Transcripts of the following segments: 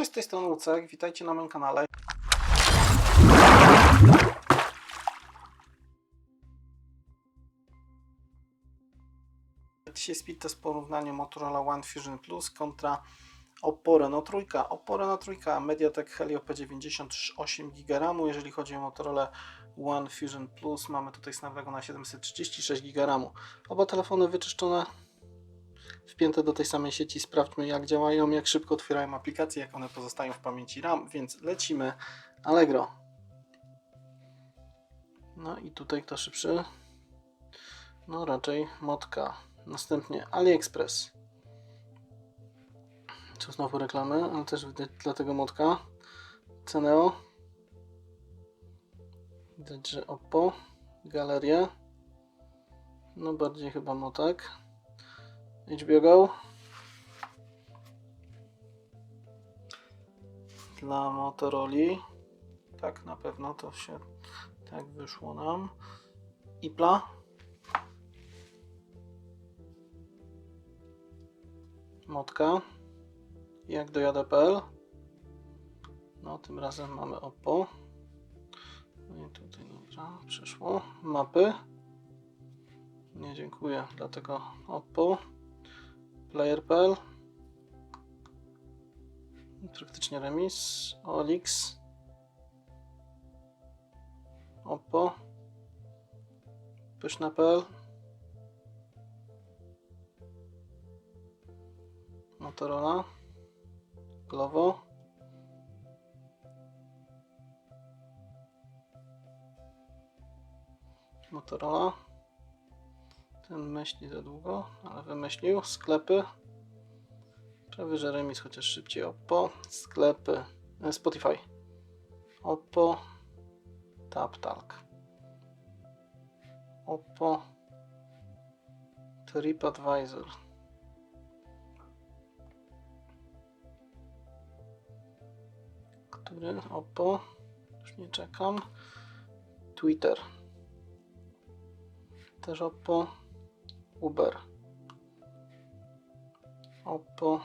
Cześć, z tej strony Lucek, witajcie na moim kanale. Dzisiaj speed test porównanie Motorola One Fusion Plus kontra Oppo Reno 3. Oppo Reno 3 Mediatek Helio P90 8 GB RAM. Jeżeli chodzi o Motorola One Fusion Plus, mamy tutaj Snapdragon 736 GB RAM. Oba telefony wyczyszczone, wpięte do tej samej sieci. Sprawdźmy jak działają, jak szybko otwierają aplikacje, jak one pozostają w pamięci RAM, więc lecimy Allegro. No i tutaj kto szybszy? No raczej Motka. Następnie AliExpress. Tu znowu reklamy, ale też widać dlatego Motka. Ceneo. Widać, że Oppo. Galeria. No bardziej chyba Motek. HBO Go. Dla Motorola. Tak, na pewno to się tak wyszło nam. Ipla. Motka. Jak dojadę.pl. No, tym razem mamy Oppo. No i tutaj, dobra, przyszło. Mapy. Nie dziękuję, dlatego Oppo. Player.pl. Praktycznie remis. Olix. Oppo. Pyszne.pl. Motorola. Glovo. Motorola. Ten myśli za długo, ale wymyślił. Sklepy. Prawie że remis, chociaż szybciej. Oppo. Sklepy. e, Spotify. Oppo. TapTalk. Oppo. TripAdvisor. Który? Oppo. Już nie czekam. Twitter. Też Oppo. Uber. Oppo.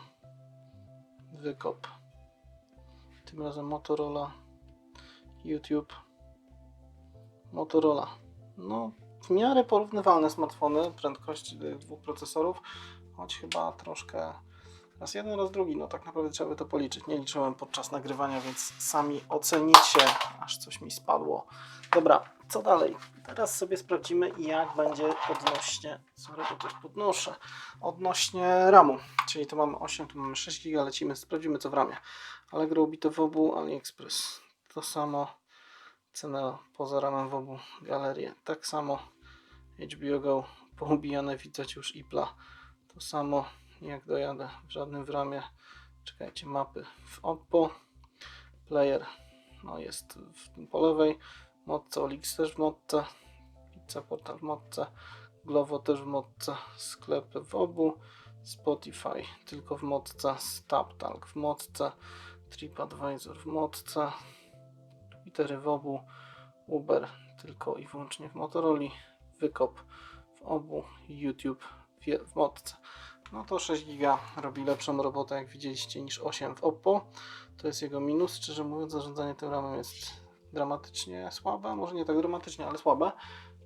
Wykop. Tym razem Motorola. YouTube. Motorola. No, w miarę porównywalne smartfony, prędkość y, dwóch procesorów, choć chyba troszkę raz jeden, raz drugi. No tak naprawdę trzeba by to policzyć. Nie liczyłem podczas nagrywania, więc sami ocenicie, aż coś mi spadło. Dobra, co dalej? Teraz sobie sprawdzimy, jak będzie odnośnie. Sorry, bo coś podnoszę. Odnośnie RAMu. Czyli tu mamy 8, tu mamy 6 GB, lecimy, sprawdzimy co w RAMie. Allegro ubite w obu, AliExpress. To samo. Cena poza ramem w obu galerie. Tak samo HBO Go poubijane widać już Ipla. To samo jak dojadę w żadnym w ramie. Czekajcie, mapy w Oppo. Player no jest w, po lewej. Modce Olix też w modce. Pizza Portal w modce. Glovo też w modce. Sklepy w obu. Spotify tylko w modce. StapTalk w modce. TripAdvisor w modce. Twittery w obu. Uber tylko i wyłącznie w Motorola. Wykop w obu. YouTube w modce. No to 6 giga robi lepszą robotę, jak widzieliście, niż 8 w Oppo. To jest jego minus. Szczerze mówiąc, zarządzanie tym ramem jest dramatycznie słabe. Może nie tak dramatycznie, ale słabe.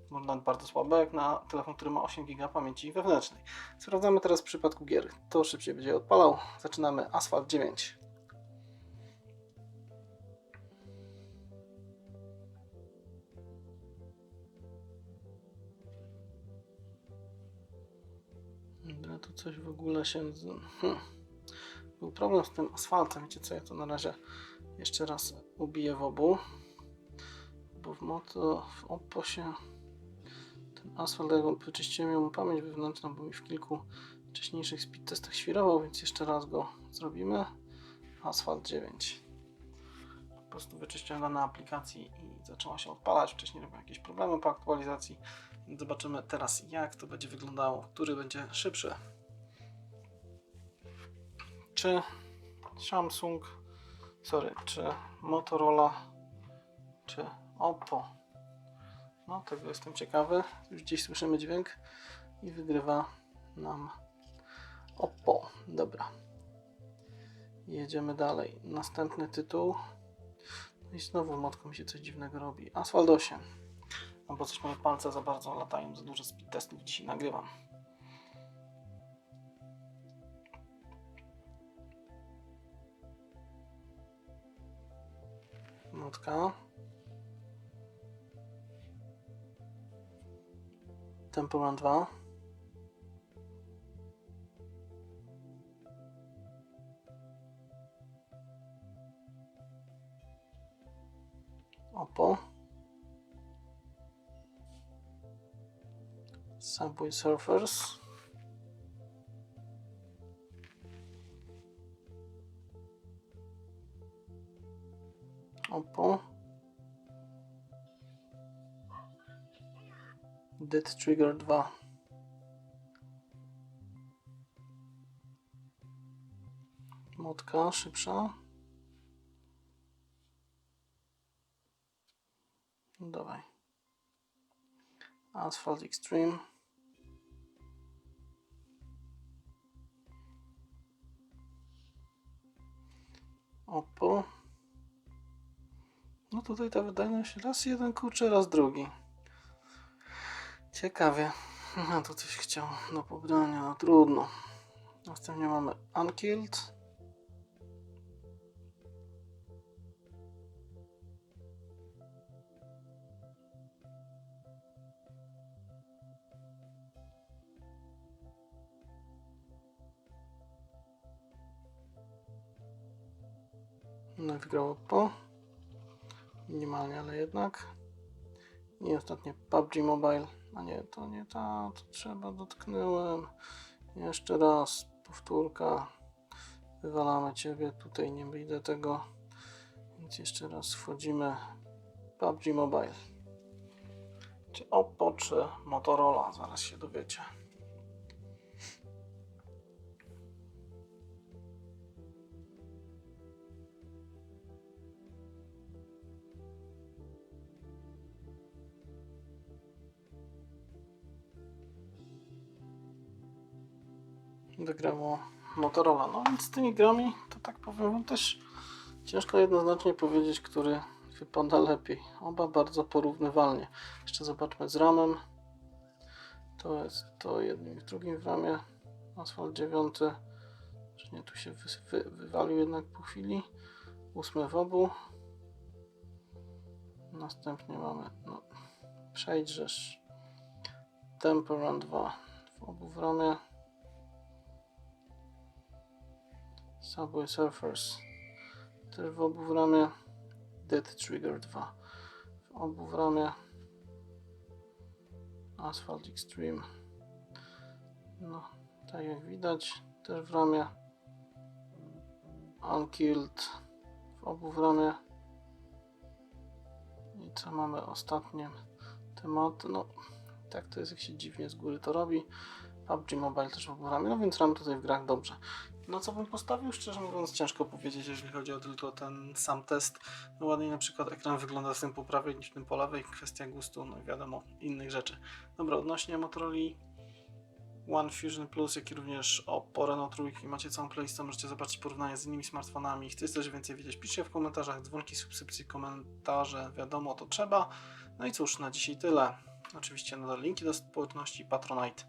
Może nawet bardzo słabe, jak na telefon, który ma 8 giga pamięci wewnętrznej. Sprawdzamy teraz w przypadku gier. To szybciej będzie odpalał. Zaczynamy Asphalt 9. Dobra, tu coś w ogóle się... Hmm. Był problem z tym asfaltem. Wiecie co, ja to na razie jeszcze raz ubiję w obu. W moto, w Oppo się ten asfalt, jak wyczyściłem ją pamięć wewnętrzną, bo mi w kilku wcześniejszych speed testach świrował, więc jeszcze raz go zrobimy. Asfalt 9. Po prostu wyczyściłem na aplikacji i zaczęła się odpalać. Wcześniej robiłem jakieś problemy po aktualizacji. Zobaczymy teraz, jak to będzie wyglądało, który będzie szybszy. Czy Samsung, sorry, czy Motorola, czy Oppo. No, tego jestem ciekawy. Już gdzieś słyszymy dźwięk i wygrywa nam Oppo. Dobra. Jedziemy dalej. Następny tytuł. No i znowu motką mi się coś dziwnego robi. Asphalt 8. No bo coś moje palce za bardzo latają, za dużo speed testów dzisiaj nagrywam. Motka. Temporan 2. Oppo. Subway Surfers. Oppo. Dead Trigger 2. Motka szybsza. No Dawaj. Asphalt Extreme. Oppo. No tutaj ta wydajność raz jeden kurczę, raz drugi. Ciekawie. No to coś chciał do pobrania, no trudno. Następnie mamy Unkilled. No i wygrał Oppo. Minimalnie, ale jednak. I ostatnie PUBG Mobile. A nie, to nie ta, to trzeba dotknąłem. Jeszcze raz, powtórka. Wywalamy Ciebie, tutaj nie wyjdę tego. Więc jeszcze raz wchodzimy. PUBG Mobile. Czy Oppo, czy Motorola? Zaraz się dowiecie. Wygrało Motorola. No więc z tymi grami, to tak powiem też ciężko jednoznacznie powiedzieć, który wypada lepiej. Oba bardzo porównywalnie. Jeszcze zobaczmy z ramem. To jest to jednym i drugim w ramie. Asfalt 9. Czy nie, tu się wy, wy, wywalił jednak po chwili. Ósmy w obu. Następnie mamy, no, przejdźesz. Temporan 2 w obu w ramie. Subway Surfers. Też w obu w ramię. Dead Trigger 2. W obu w ramię. Asphalt Extreme. No, tak jak widać, też w ramię. Unkilled. W obu w ramię. I co mamy ostatnie? Temat. No, tak to jest, jak się dziwnie z góry to robi. PUBG Mobile też w obu w ramię. No więc ram tutaj w grach dobrze. No co bym postawił? Szczerze mówiąc ciężko powiedzieć, jeżeli chodzi o tylko ten sam test. No ładniej na przykład ekran wygląda z tym po prawej niż tym po lewej. Kwestia gustu, no wiadomo, innych rzeczy. Dobra, odnośnie Motorola One Fusion Plus, jak i również Oppo Reno trójki, macie całą playlistę, możecie zobaczyć porównanie z innymi smartfonami. Chcecie coś więcej wiedzieć, piszcie w komentarzach, dzwonki, subskrypcje, komentarze, wiadomo, to trzeba. No i cóż, na dzisiaj tyle. Oczywiście nadal linki do społeczności Patronite.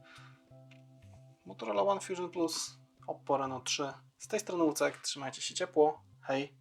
Motorola One Fusion Plus, Oppo Reno 3. Z tej strony Łucek, trzymajcie się ciepło. Hej!